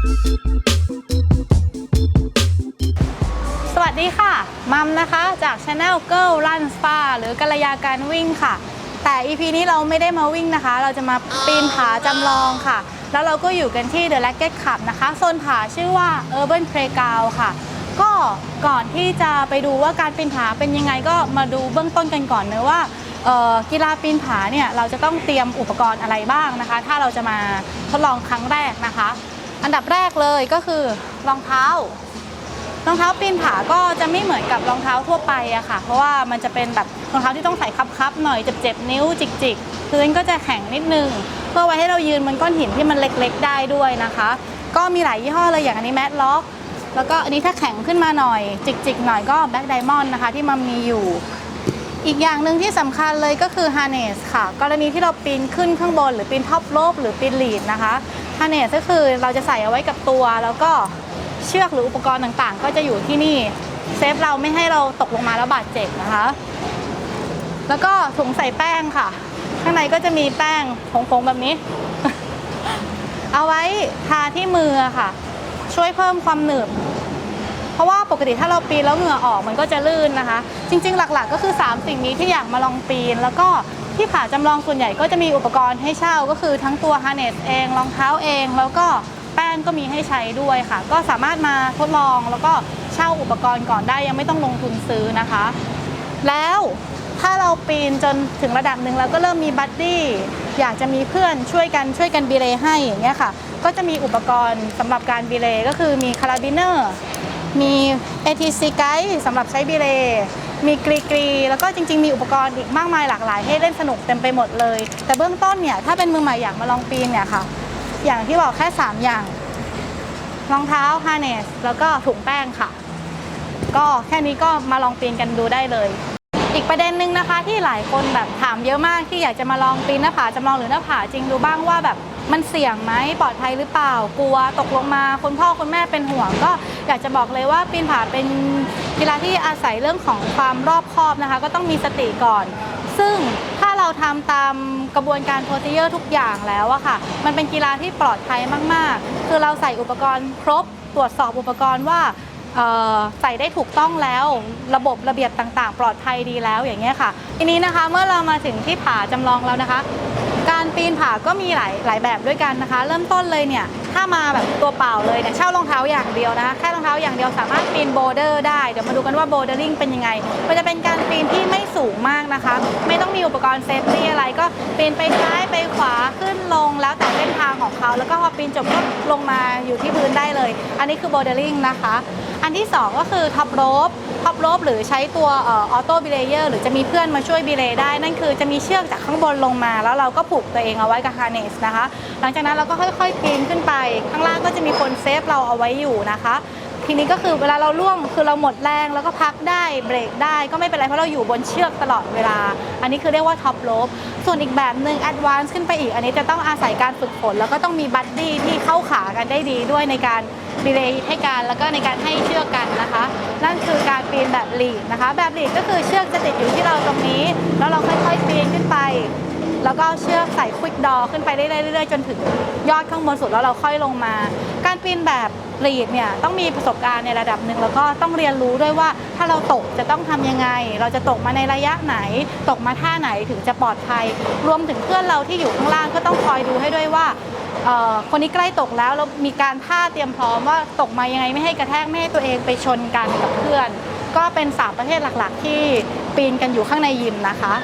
สวัสดีค่ะ มัมนะคะจาก Channel Girl Run Spa หรือกัลยาการวิ่งค่ะ แต่ EP นี้เราไม่ได้มาวิ่งนะคะ เราจะมาปีนผาจำลองค่ะ แล้วเราก็อยู่กันที่ The Racket Club นะคะ โซนผาชื่อว่า Urban Playground ค่ะ ก็ก่อนที่จะไปดูว่าการปีนผาเป็นยังไงก็มาดูเบื้องต้นกันก่อนเนอะว่ากีฬาปีนผาเนี่ยเราจะต้องเตรียมอุปกรณ์อะไรบ้างนะคะ ถ้าเราจะมาทดลองครั้งแรกนะคะ อันดับแรกเลยก็คือรองเท้ารองเท้าปีนผาก็จะไม่เหมือนกับรองเท้าทั่วไปอะค่ะ เพราะว่ามันจะเป็นแบบรองเท้าที่ต้องใส่คับๆหน่อยเจ็บๆนิ้วจิกๆพื้นก็จะแข็งนิดนึงเพื่อไว้ให้เรายืนบนก้อนหินที่มันเล็กๆได้ด้วยนะคะ ก็มีหลายยี่ห้อเลยอย่างอันนี้แมทล็อกแล้วก็อันนี้ถ้าแข็งขึ้นมาหน่อย จิกๆหน่อยก็แบ็กไดมอนด์นะคะที่มันมีอยู่ อีกอย่างหนึ่งที่สำคัญเลยก็คือ harness ค่ะ กรณีที่เราปีนขึ้นข้างบน หรือปีนท็อปโลบหรือปีนลีดนะคะ harness ก็คือเราจะใส่เอาไว้กับตัว แล้วก็เชือกหรืออุปกรณ์ต่างๆ ก็จะอยู่ที่นี่เซฟเราไม่ให้เราตกลงมาแล้วบาดเจ็บนะคะ แล้วก็ถุงใส่แป้งค่ะ ข้างในก็จะมีแป้งผงๆแบบนี้ เอาไว้ทาที่มือค่ะ ช่วยเพิ่มความหนึบเพราะว่าปกติถ้าเราปีนแล้วเหงื่อออกมันก็จะลื่นนะคะ จริง ๆ หลัก ๆ ก็คือ 3 สิ่งนี้ที่อยากมาลองปีนแล้วก็ ที่ผาจำลองส่วนใหญ่ก็จะมีอุปกรณ์ให้เช่าก็คือทั้งตัวฮาร์เนสเองรองเท้าเอง แล้วก็แป้งก็มีให้ใช้ด้วยค่ะ ก็สามารถมาทดลองแล้วก็เช่าอุปกรณ์ก่อนได้ยังไม่ต้องลงทุนซื้อนะคะ แล้วถ้าเราปีนจนถึงระดับหนึ่งแล้วก็เริ่มมีบัดดี้อยากจะมีเพื่อนช่วยกันช่วยกันบีเลย์ให้อย่างเงี้ยค่ะ ก็จะมีอุปกรณ์สำหรับการบีเลย์ก็คือมีคาราบิเนอร์มี ATC Guide สำหรับใช้บีเลย์ มีกรีกรีแล้วก็จริง ๆ มีอุปกรณ์อีกมากมายหลากหลาย ให้เล่นสนุกเต็มไปหมดเลย แต่เบื้องต้นเนี่ยถ้าเป็นมือใหม่อยากมาลองปีนเนี่ยค่ะ อย่างที่บอกแค่ 3 อย่างรองเท้า harness แล้วก็ถุงแป้งค่ะ ก็แค่นี้ก็มาลองปีนกันดูได้เลย อีกประเด็นหนึ่งนะคะที่หลายคนแบบถามเยอะมากที่อยากจะมาลองปีนหน้าผาจำลองหรือหน้าผาจริงดูบ้างว่าแบบ มันเสี่ยงไหมปลอดภัยหรือเปล่า กลัวตกลงมาคุณพ่อคุณแม่เป็นห่วง ก็อยากจะบอกเลยว่าปีนผาเป็นกีฬาที่อาศัยเรื่องของความรอบคอบนะคะ ก็ต้องมีสติก่อน ซึ่งถ้าเราทำตามกระบวนการโปรซีเจอร์ทุกอย่างแล้วอะค่ะ มันเป็นกีฬาที่ปลอดภัยมาก ๆ คือเราใส่อุปกรณ์ครบตรวจสอบอุปกรณ์ว่าใส่ได้ถูกต้องแล้วระบบระเบียบต่างๆ ปลอดภัยดีแล้วอย่างเงี้ยค่ะ ทีนี้นะคะเมื่อเรามาถึงที่ผาจำลองแล้วนะคะ การปีนผาก็มีหลายหลายแบบด้วยกันนะคะ เริ่มต้นเลยเนี่ยถ้ามาแบบตัวเปล่าเลยเนี่ยเช่ารองเท้าอย่างเดียวนะคะแค่รองเท้าอย่างเดียวสามารถปีนโบเดอร์ได้เดี๋ยวมาดูกันว่าโบเดอร์ลิงเป็นยังไงมันจะเป็นการปีนที่ไม่สูงมากนะคะ ไม่ต้องมีอุปกรณ์เซฟตี้อะไรก็ปีนไปซ้ายไปขวาขึ้นลงแล้วแต่เส้นทางของเขา แล้วก็พอปีนจบก็ลงมาอยู่ที่พื้นได้เลย อันนี้คือโบเดอร์ลิงนะคะ อันที่สองก็คือท็อปโรปท็อปโรปหรือใช้ตัวออโต้บิเลเยอร์หรือจะมีเพื่อนมาช่วยบิเลได้ นั่นคือจะมีเชือกจากข้างบนลงมา แล้วเราก็ผูกตัวเองเอาไว้กับฮาร์เนสนะคะ หลังจากนั้นเราก็ค่อยๆปีนขึ้นไป ข้างล่างก็จะมีคนเซฟเราเอาไว้อยู่นะคะทีนี้ก็คือเวลาเราล่วงคือเราหมดแรงแล้วก็พักได้เบรกได้ก็ไม่เป็นไรเพราะเราอยู่บนเชือกตลอดเวลา อันนี้คือเรียกว่าท็อปโรปส่วนอีกแบบหนึ่งแอดวานซ์ขึ้นไปอีก อันนี้จะต้องอาศัยการฝึกฝน แล้วก็ต้องมีบัดดี้ที่เข้าขากันได้ดีด้วยในการ บีเลยให้กันแล้วก็ในการให้เชือกกันนะคะ นั่นคือการปีนแบบลีดนะคะ แบบลีดก็คือเชือกจะติดอยู่ที่เราตรงนี้ แล้วเราค่อยๆปีนขึ้นไป แล้วก็เชือกใส่ควิกดอขึ้นไปเรื่อยๆจนถึงยอดข้างบนสุดแล้วเราค่อยลงมา การปีนแบบลีดเนี่ยต้องมีประสบการณ์ในระดับหนึ่งแล้วก็ต้องเรียนรู้ด้วยว่าถ้าเราตกจะต้องทำยังไง เราจะตกมาในระยะไหน ตกมาท่าไหนถึงจะปลอดภัย รวมถึงเพื่อนเราที่อยู่ข้างล่างก็ต้องคอยดูให้ด้วยว่า คนนี้ใกล้ตกแล้วเรามีการท่าเตรียมพร้อมว่าตกมายังไงไม่ให้กระแทกไม่ให้ตัวเองไปชนกันกับเพื่อน ก็เป็นสามประเภทหลักๆ ที่ปีนกันอยู่ข้างในยิมนะคะ